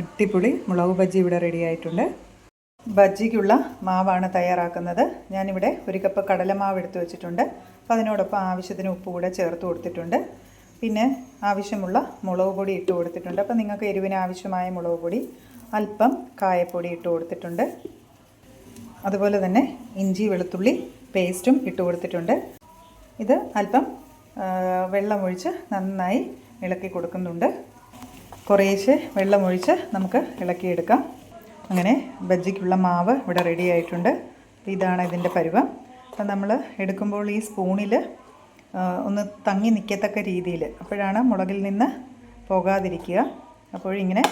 അടിപൊളി മുളക് ബജ്ജി ഇവിടെ റെഡി ആയിട്ടുണ്ട്. ബജ്ജിക്കുള്ള മാവാണ് തയ്യാറാക്കുന്നത്. ഞാനിവിടെ ഒരു കപ്പ് കടലമാവ് എടുത്തു വെച്ചിട്ടുണ്ട്. അപ്പോൾ അതിനോടൊപ്പം ആവശ്യത്തിന് ഉപ്പ് കൂടെ ചേർത്ത് കൊടുത്തിട്ടുണ്ട്. പിന്നെ ആവശ്യമുള്ള മുളക് പൊടി ഇട്ട് കൊടുത്തിട്ടുണ്ട്. അപ്പോൾ നിങ്ങൾക്ക് എരിവിന് ആവശ്യമായ മുളക് പൊടി അല്പം കായപ്പൊടി ഇട്ട് കൊടുത്തിട്ടുണ്ട്. അതുപോലെ തന്നെ ഇഞ്ചി വെളുത്തുള്ളി പേസ്റ്റും ഇട്ട് കൊടുത്തിട്ടുണ്ട്. ഇത് അല്പം വെള്ളമൊഴിച്ച് നന്നായി ഇളക്കി കൊടുക്കുന്നുണ്ട്. കുറേശ്ശെ വെള്ളമൊഴിച്ച് നമുക്ക് ഇളക്കിയെടുക്കാം. അങ്ങനെ ബജ്ജിക്കുള്ള മാവ് ഇവിടെ റെഡി ആയിട്ടുണ്ട്. ഇതാണ് ഇതിന്റെ പരുവം. അപ്പം നമ്മൾ എടുക്കുമ്പോൾ ഈ സ്പൂണിൽ ഒന്ന് തങ്ങി നിൽക്കത്തക്ക രീതിയിൽ അപ്പോഴാണ് മുളകിൽ നിന്ന് പോകാതിരിക്കുക. അപ്പോഴിങ്ങനെ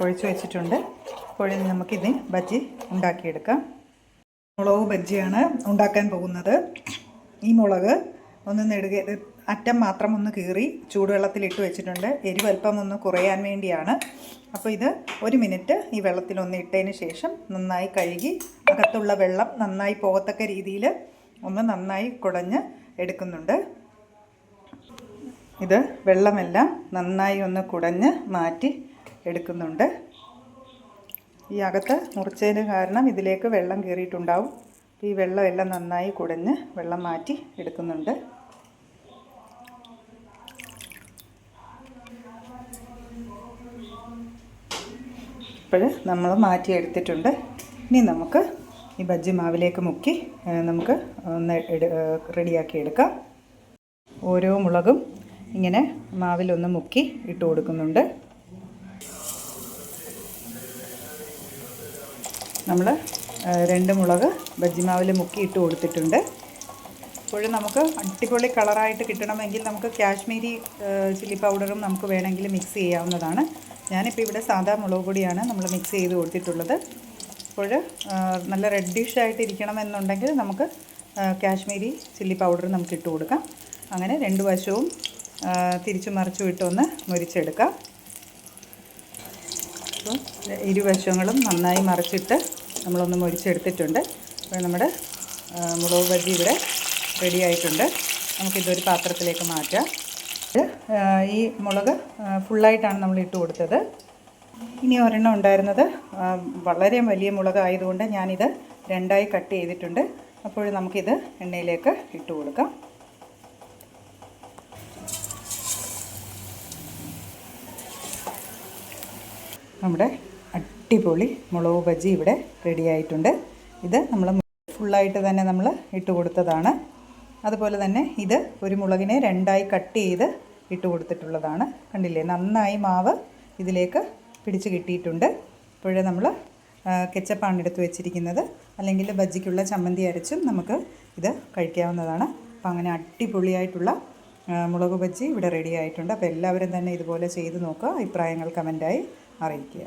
കുഴച്ച് വെച്ചിട്ടുണ്ട്. അപ്പോഴിൽ നമുക്കിത് ബജ്ജി ഉണ്ടാക്കിയെടുക്കാം. മുളക് ബജ്ജിയാണ് ഉണ്ടാക്കാൻ പോകുന്നത്. ഈ മുളക് ഒന്ന് നെടുക അറ്റം മാത്രം ഒന്ന് കീറി ചൂടുവെള്ളത്തിലിട്ട് വെച്ചിട്ടുണ്ട്. എരിവ് അല്പം ഒന്ന് കുറയാൻ വേണ്ടിയാണ്. അപ്പോൾ ഇത് ഒരു മിനിറ്റ് ഈ വെള്ളത്തിൽ ഒന്ന് ഇട്ടതിന് ശേഷം നന്നായി കഴുകി അകത്തുള്ള വെള്ളം നന്നായി പോകത്തക്ക രീതിയിൽ ഒന്ന് നന്നായി കുടഞ്ഞ് എടുക്കുന്നുണ്ട്. ഇത് വെള്ളമെല്ലാം നന്നായി ഒന്ന് കുടഞ്ഞ് മാറ്റി എടുക്കുന്നുണ്ട്. ഈ അകത്ത് മുറിച്ചതിന് കാരണം ഇതിലേക്ക് വെള്ളം കയറിയിട്ടുണ്ടാവും ഈ വെള്ളമെല്ലാം നന്നായി കുടഞ്ഞ് വെള്ളം മാറ്റി എടുക്കുന്നുണ്ട്. ഇപ്പോൾ നമ്മൾ മാറ്റി എടുത്തിട്ടുണ്ട്. ഇനി നമുക്ക് ഈ ബജ്ജി മാവിലേക്ക് മുക്കി നമുക്ക് ഒന്ന് റെഡിയാക്കി എടുക്കാം. ഓരോ മുളകും ഇങ്ങനെ മാവിലൊന്ന് മുക്കി ഇട്ട് കൊടുക്കുന്നുണ്ട്. നമ്മൾ രണ്ട് മുളക് ബജ്ജിമാവിൽ മുക്കി ഇട്ട് കൊടുത്തിട്ടുണ്ട്. ഇപ്പോഴും നമുക്ക് അടിപൊളി കളറായിട്ട് കിട്ടണമെങ്കിൽ നമുക്ക് കാശ്മീരി ചില്ലി പൗഡറും നമുക്ക് വേണമെങ്കിൽ മിക്സ് ചെയ്യാവുന്നതാണ്. ഞാനിപ്പോൾ ഇവിടെ സാധാ മുളക് പൊടിയാണ് നമ്മൾ മിക്സ് ചെയ്ത് കൊടുത്തിട്ടുള്ളത്. അപ്പോൾ നല്ല റെഡിഷ് ആയിട്ട് ഇരിക്കണമെന്നുണ്ടെങ്കിൽ നമുക്ക് കാശ്മീരി ചില്ലി പൗഡർ നമുക്ക് ഇട്ട് കൊടുക്കാം. അങ്ങനെ രണ്ട് വശവും തിരിച്ചു മറിച്ചു ഇട്ടൊന്ന് മുരിച്ചെടുക്കാം. അപ്പോൾ ഇരുവശങ്ങളും നന്നായി മറിച്ചിട്ട് നമ്മളൊന്ന് മുരിച്ചെടുത്തിട്ടുണ്ട്. അപ്പോൾ നമ്മുടെ മുളക് ബജി ഇവിടെ റെഡി ആയിട്ടുണ്ട്. നമുക്കിതൊരു പാത്രത്തിലേക്ക് മാറ്റാം. ഈ മുളക് ഫുള്ളായിട്ടാണ് നമ്മൾ ഇട്ട് കൊടുത്തത്. ഇനി ഒരെണ്ണം ഉണ്ടായിരുന്നത് വളരെ വലിയ മുളക് ആയതുകൊണ്ട് ഞാനിത് രണ്ടായി കട്ട് ചെയ്തിട്ടുണ്ട്. അപ്പോൾ നമുക്കിത് എണ്ണയിലേക്ക് ഇട്ട് കൊടുക്കാം. നമ്മുടെ അടിപൊളി മുളക് ബജി ഇവിടെ റെഡി ആയിട്ടുണ്ട്. ഇത് നമ്മൾ ഫുള്ളായിട്ട് തന്നെ നമ്മൾ ഇട്ട് കൊടുത്തതാണ്. അതുപോലെ തന്നെ ഇത് ഒരു മുളകിനെ രണ്ടായി കട്ട് ചെയ്ത് ഇട്ട് കൊടുത്തിട്ടുള്ളതാണ്. കണ്ടില്ലേ? നന്നായി മാവ് ഇതിലേക്ക് പിടിച്ച് കിട്ടിയിട്ടുണ്ട്. ഇപ്പോഴേ നമ്മൾ കെച്ചപ്പാണ് എടുത്ത് വെച്ചിരിക്കുന്നത്. അല്ലെങ്കിൽ ബജ്ജിക്കുള്ള ചമ്മന്തി അരച്ചും നമുക്ക് ഇത് കഴിക്കാവുന്നതാണ്. അപ്പം അങ്ങനെ അടിപൊളിയായിട്ടുള്ള മുളക് ബജ്ജി ഇവിടെ റെഡി ആയിട്ടുണ്ട്. അപ്പോൾ എല്ലാവരും തന്നെ ഇതുപോലെ ചെയ്ത് നോക്കുക. അഭിപ്രായങ്ങൾ കമന്റായി അറിയിക്കുക.